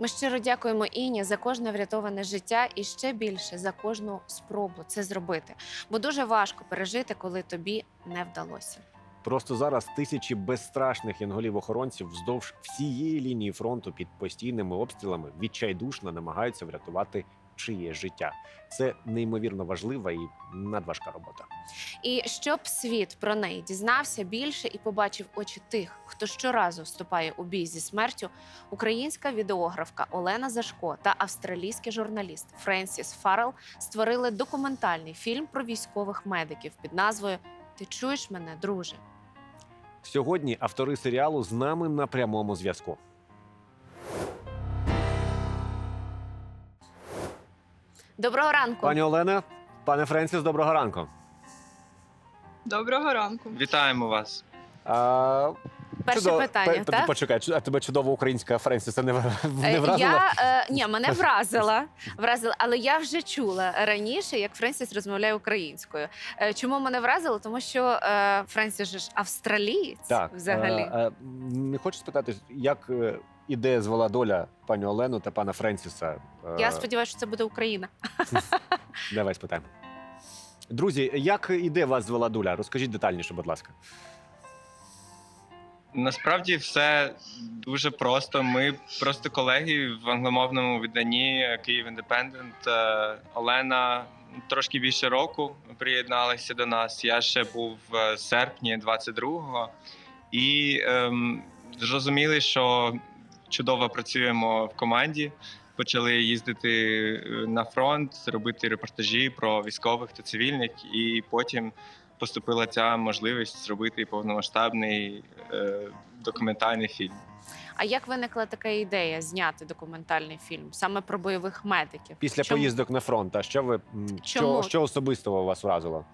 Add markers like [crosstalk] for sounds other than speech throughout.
Ми щиро дякуємо Іні за кожне врятоване життя і ще більше за кожну спробу це зробити. Бо дуже важко пережити, коли тобі не вдалося. Просто зараз тисячі безстрашних янголів-охоронців вздовж всієї лінії фронту під постійними обстрілами відчайдушно намагаються врятувати чиє життя. Це неймовірно важлива і надважка робота. І щоб світ про неї дізнався більше і побачив очі тих, хто щоразу вступає у бій зі смертю, українська відеографка Олена Зашко та австралійський журналіст Френсіс Фаррелл створили документальний фільм про військових медиків під назвою Ти чуєш мене, друже? Сьогодні автори серіалу з нами на прямому зв'язку. Доброго ранку. Пані Олена, пане Френсіс, доброго ранку. Доброго ранку. Вітаємо вас. А, Перше чудо- питання, пе- так? Почекай, чу- а тебе чудова українська Френсіса не, в- Е, не вразила? Я е, ні, мене [laughs] вразила, вразила, але я вже чула раніше, як Френсіс розмовляє українською. Е, Чому мене вразило? Тому що е, Френсіс же ж австралієць Так, взагалі. е, е, не хочу спитати, як е, ідея звела доля пані Олену та пана Френсіса. Е, Я сподіваюся, що це буде Україна. [laughs] Давай спитаємо. Друзі, як іде вас звела доля? Розкажіть детальніше, будь ласка. Насправді все дуже просто. Ми просто колеги в англомовному виданні Київ Індепендент. Е, Олена трошки більше року приєдналася до нас. Я ще був в серпні 22-го. І ем, зрозуміли, що чудово працюємо в команді. Почали їздити е, на фронт, робити репортажі про військових та цивільних, і потім поступила ця можливість зробити повномасштабний е, документальний фільм. А як виникла така ідея зняти документальний фільм саме про бойових медиків? Після Чому? поїздок на фронт, а що ви що, що особисто вас вразило?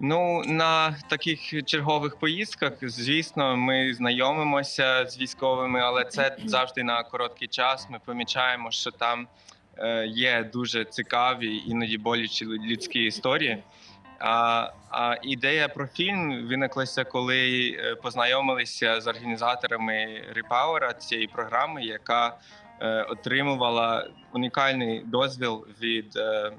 Ну на таких чергових поїздках, звісно, ми знайомимося з військовими, але це завжди на короткий час. Ми помічаємо, що там е, є дуже цікаві, іноді болючі людські історії. А, а ідея про фільм виниклася, коли е, познайомилися з організаторами Repower цієї програми, яка е, отримувала унікальний дозвіл від е,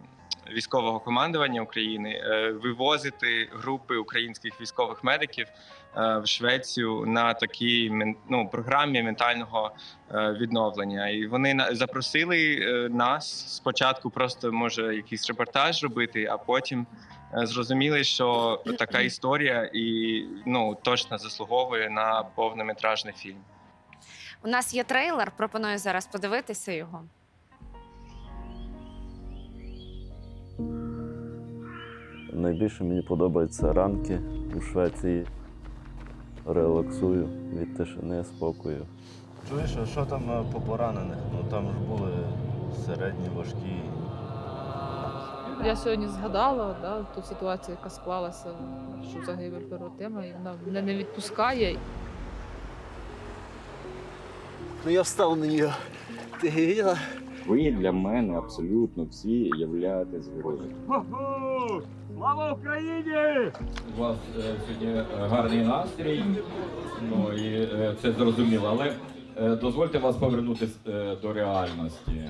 військового командування України е, вивозити групи українських військових медиків е, в Швецію на такій ну, програмі ментального е, відновлення. І вони запросили нас спочатку, просто може якийсь репортаж робити, а потім. Зрозуміли, що така історія і ну точно заслуговує на повнометражний фільм. У нас є трейлер. Пропоную зараз подивитися його. Найбільше мені подобаються ранки у Швеції. Релаксую від тишини, спокою. Чуєш, а що там е, по поранених? Ну там ж були середні, важкі. Я сьогодні згадала да, ту ситуацію, яка склалася, що загибель Перотима, і вона мене не відпускає. Ну я встав на нього. Ти видела? Ви для мене абсолютно всі являєтесь героями. Слава Україні! У вас е, сьогодні е, гарний настрій, ну і е, це зрозуміло, але е, дозвольте вас повернути е, до реальності.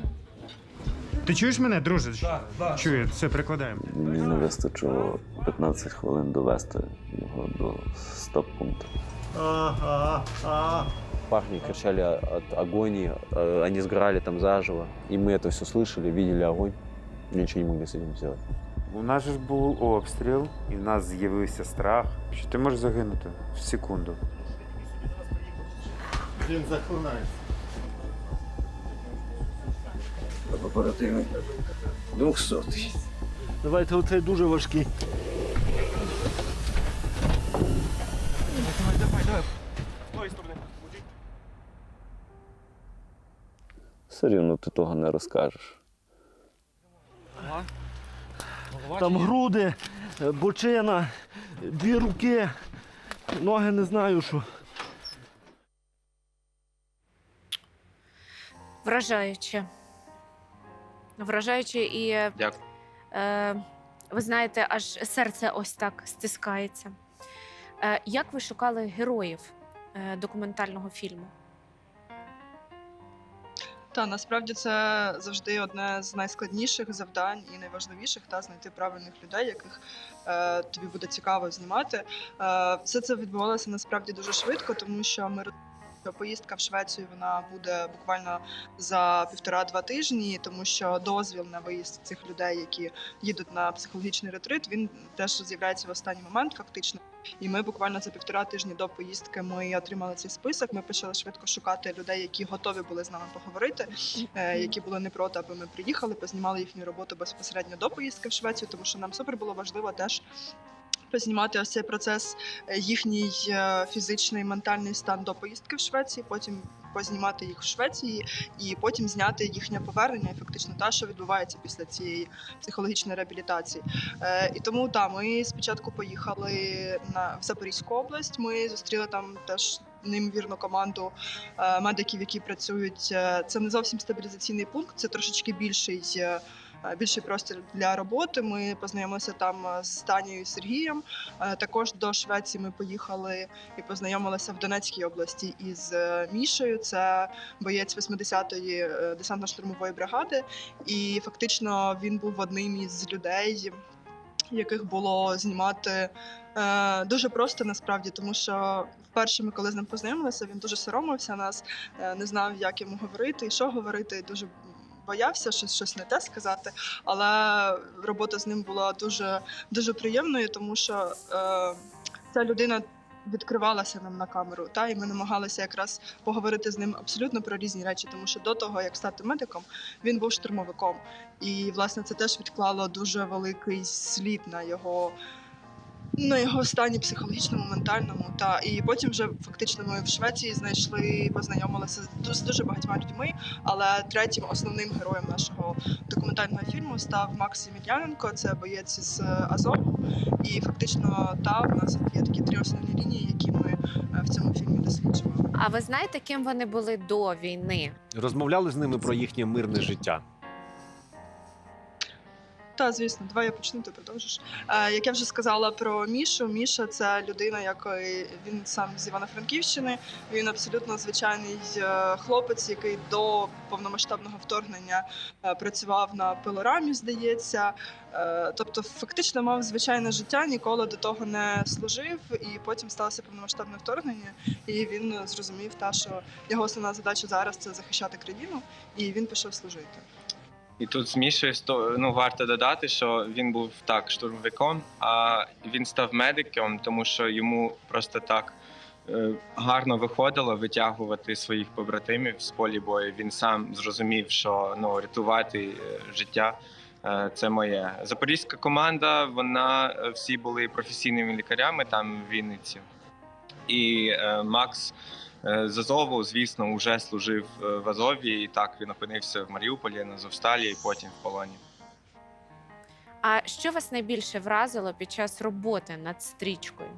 Ти чуєш мене, друже? Так, так. Чую, все, прикладаємо. Мені не вистачило 15 хвилин довести його до стоп-пункту. Ага, ага Парни кричали от агонии, э, они сгорали там заживо. И мы это все слышали, видели огонь, и ничего не могли с этим сделать. У нас же ж був обстріл, і в нас з'явився страх, що ти можеш загинути в секунду. Він захлинається. Оперативний 200. Давайте оцей дуже важкий. Ти того не розкажеш. Там груди, е, бочина, дві руки, ноги не знаю що. Вражаюче. Вражаюче і е, Дякую. е, ви знаєте, аж серце ось так стискається. Е, як ви шукали героїв е, документального фільму? Та насправді це завжди одне з найскладніших завдань і найважливіших та знайти правильних людей, яких е, тобі буде цікаво знімати. Е, все це відбувалося насправді дуже швидко, тому що ми поїздка в Швецію вона буде буквально за півтора-два тижні, тому що дозвіл на виїзд цих людей, які їдуть на психологічний ретрит, він теж з'являється в останній момент, фактично. І ми буквально за півтора тижні до поїздки ми отримали цей список. Ми почали швидко шукати людей, які готові були з нами поговорити, е, які були не проти, аби ми приїхали, познімали їхню роботу безпосередньо до поїздки в Швецію, тому що нам супер було важливо теж. Познімати ось цей процес, е, їхній е, фізичний ментальний стан до поїздки в Швеції, потім познімати їх в Швеції, і потім зняти їхнє повернення, і фактично те, що відбувається після цієї психологічної реабілітації. Е, і тому так, ми спочатку поїхали на в Запорізьку область. Ми зустріли там теж неймовірну команду медиків, які працюють. Це не зовсім стабілізаційний пункт, це трошечки більший. Більший простір для роботи. Ми познайомилися там з Танією і Сергієм. Також до Швеції ми поїхали і познайомилися в Донецькій області із е, Мішею. Це боєць 80-ї е, десантно-штурмової бригади. І фактично він був одним із людей, яких було знімати е, дуже просто насправді, тому що вперше ми, коли з ним познайомилися, він дуже соромився нас, е, не знав, як йому говорити і що говорити. Дуже боявся щось, щось не те сказати. Але робота з ним була дуже, дуже приємною, тому що е, ця людина. Відкривалася нам на камеру, та і ми намагалися якраз поговорити з ним абсолютно про різні речі, тому що до того як стати медиком, він був штурмовиком, і власне це теж відклало дуже великий слід на його. На його стані психологічному, ментальному, та і потім вже фактично ми в Швеції знайшли, познайомилися з дуже, дуже багатьма людьми. Але третім основним героєм нашого документального фільму став Макс Ємельяненко. Це боєць з Азову. І фактично та в нас є такі три основні лінії, які ми е, в цьому фільмі досліджували. А ви знаєте, ким вони були до війни? Розмовляли з ними про їхнє мирне життя. Та, звісно, давай я почну, ти продовжиш. Е, як я вже сказала про Мішу, Міша це людина, який він сам з Івано-Франківщини. Він абсолютно звичайний е, хлопець, який до повномасштабного вторгнення е, працював на пилорамі, здається. Тобто, фактично мав звичайне життя, ніколи до того не служив, і потім сталося повномасштабне вторгнення. І він зрозумів, та що його основна задача зараз це захищати країну, і він пішов служити. І тут з Мішою ну, варто додати, що він був так штурмовиком, а він став медиком, тому що йому просто так е, гарно виходило витягувати своїх побратимів з полі бою. Він сам зрозумів, що ну, рятувати е, життя. е, Це моє запорізька команда. Вона всі були професійними лікарями там в Вінниці. І Макс з Азову, звісно, вже служив е, в Азові. І так він опинився в Маріуполі на Зовсталі і потім в полоні. А що вас найбільше вразило під час роботи над стрічкою?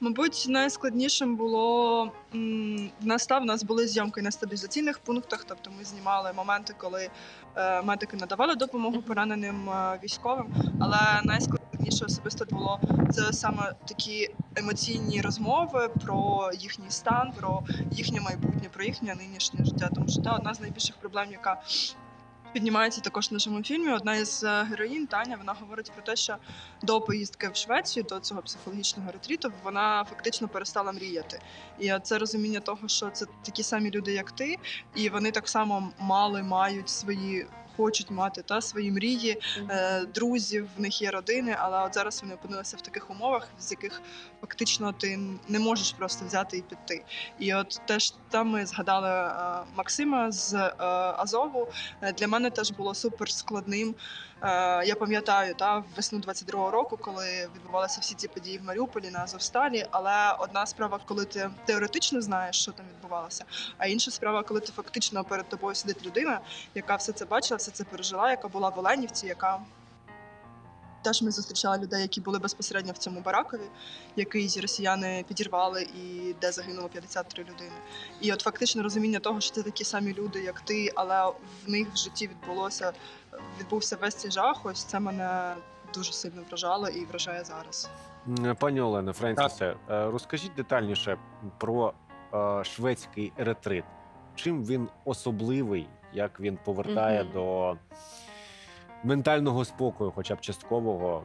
Мабуть, найскладнішим було м, в нас були зйомки на стабілізаційних пунктах. Тобто ми знімали моменти, коли е, медики надавали допомогу пораненим е, військовим. Але найскладніше особисто було це саме такі емоційні розмови про їхній стан, про їхнє майбутнє, про їхнє нинішнє життя. Тому що та одна з найбільших проблем, яка Піднімається також в нашому фільмі. Одна із е, героїнь Таня вона говорить про те, що до поїздки в Швецію, до цього психологічного ретріту, вона фактично перестала мріяти. І це розуміння того, що це такі самі люди, як ти, і вони так само мали, мають свої. Хочуть мати та свої мрії, е, друзів, в них є родини, але от зараз вони опинилися в таких умовах, з яких фактично ти не можеш просто взяти і піти. І от теж там ми згадали е, Максима з е, Азову. Для мене теж було супер складним. Е, Я пам'ятаю та весну 22-го року, коли відбувалися всі ці події в Маріуполі на Азовсталі. Але одна справа, коли ти теоретично знаєш, що там відбувалося, а інша справа, коли ти фактично перед тобою сидить людина, яка все це бачила, все це пережила, яка була в Оленівці, яка. Теж ми зустрічали людей, які були безпосередньо в цьому баракові, який росіяни підірвали, і де загинуло 53 людини. І от фактично розуміння того, що це такі самі люди, як ти, але в них в житті відбулося відбувся весь цей жах. Ось це мене дуже сильно вражало і вражає зараз. Пані Олено, Френсісе, е, розкажіть детальніше про е, шведський ретрит. чим він особливий, як він повертає Мгм. до ментального спокою, хоча б часткового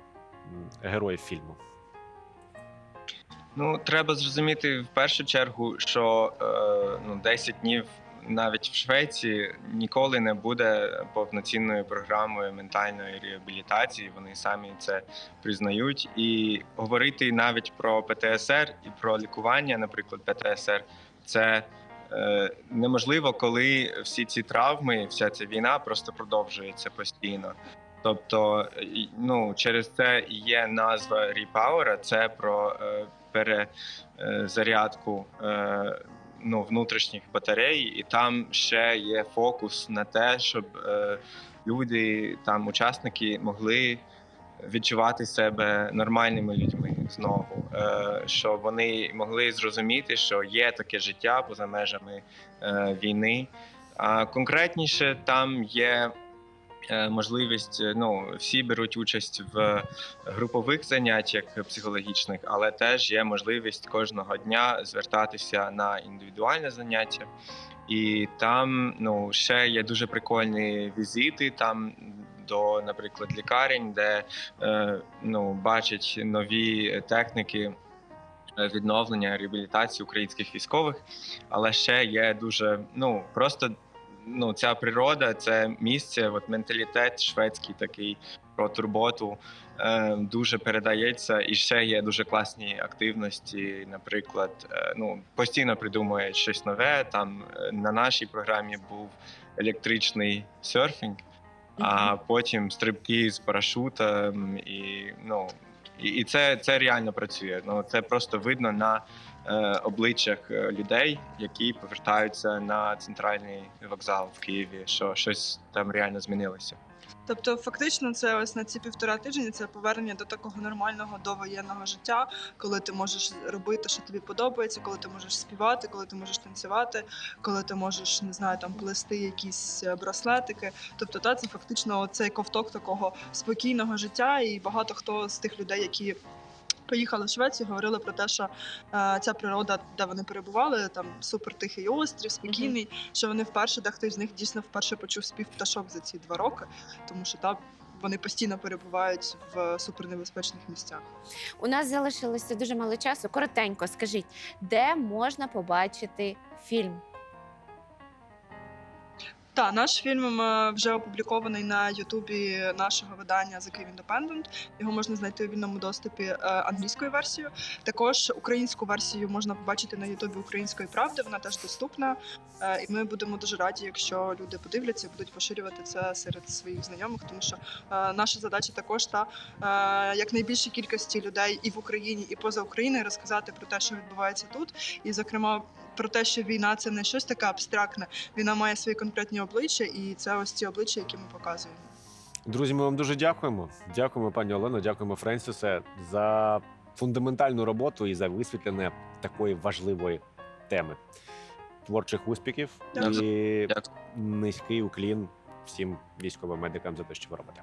героїв фільму. Ну, треба зрозуміти в першу чергу, що е, ну, 10 днів навіть в Швеції ніколи не буде повноцінною програмою ментальної реабілітації. Вони самі це признають. І говорити навіть про ПТСР і про лікування, наприклад, ПТСР, це неможливо, коли всі ці травми, вся ця війна просто продовжується постійно. Тобто, ну через це є назва Repower, це про е, перезарядку е, ну, внутрішніх батарей, і там ще є фокус на те, щоб е, люди, там учасники, могли відчувати себе нормальними людьми знову, е, що вони могли зрозуміти, що є таке життя поза межами е, війни. А конкретніше там є е, можливість. е, Ну, всі беруть участь в групових заняттях психологічних, але теж є можливість кожного дня звертатися на індивідуальне заняття. І там ну, ще є дуже прикольні візити там до, наприклад, лікарень, де е, ну, бачать нові техніки е, відновлення реабілітації українських військових. Але ще є дуже ну просто ну, ця природа, це місце, от менталітет шведський такий про турботу е, дуже передається. І ще є дуже класні активності. Наприклад, ну постійно придумують щось нове. Там на нашій програмі був електричний серфінг, а потім стрибки з парашутом, і ну і, і це, це реально працює. Ну це просто видно на е, обличчях е, людей, які повертаються на центральний вокзал в Києві, що щось там реально змінилося. Тобто, фактично, це ось на ці півтора тижні це повернення до такого нормального довоєнного життя, коли ти можеш робити, що тобі подобається, коли ти можеш співати, коли ти можеш танцювати, коли ти можеш не знаю, там плести якісь е, браслетики. Тобто, та це фактично цей ковток такого спокійного життя, і багато хто з тих людей, які. Поїхали в Швецію, говорили про те, що е, ця природа, де вони перебували, там супер тихий острів, спокійний. Що вони вперше, дехто з них дійсно вперше почув спів пташок за ці два роки, тому що там вони постійно перебувають в супернебезпечних місцях. У нас залишилося дуже мало часу. Коротенько, скажіть, де можна побачити фільм? Та наш фільм е, вже опублікований на Ютубі нашого видання The Kyiv Independent. Його можна знайти у вільному доступі е, англійською версією. Також українську версію можна побачити на Ютубі Української правди. Вона теж доступна. Е, І ми будемо дуже раді, якщо люди подивляться, будуть поширювати це серед своїх знайомих, тому що е, наша задача також та е, якнайбільшій кількості людей і в Україні, і поза Україною розказати про те, що відбувається тут, і зокрема про те, що війна це не щось таке абстрактне. Війна має свої конкретні обличчя, і це ось ці обличчя, які ми показуємо. Друзі, ми вам дуже дякуємо. Дякуємо, пані Олено, дякуємо Френсісе за фундаментальну роботу і за висвітлення такої важливої теми. Творчих успіхів Дякую. і Дякую. низький уклін всім військовим медикам за те, що ви робите.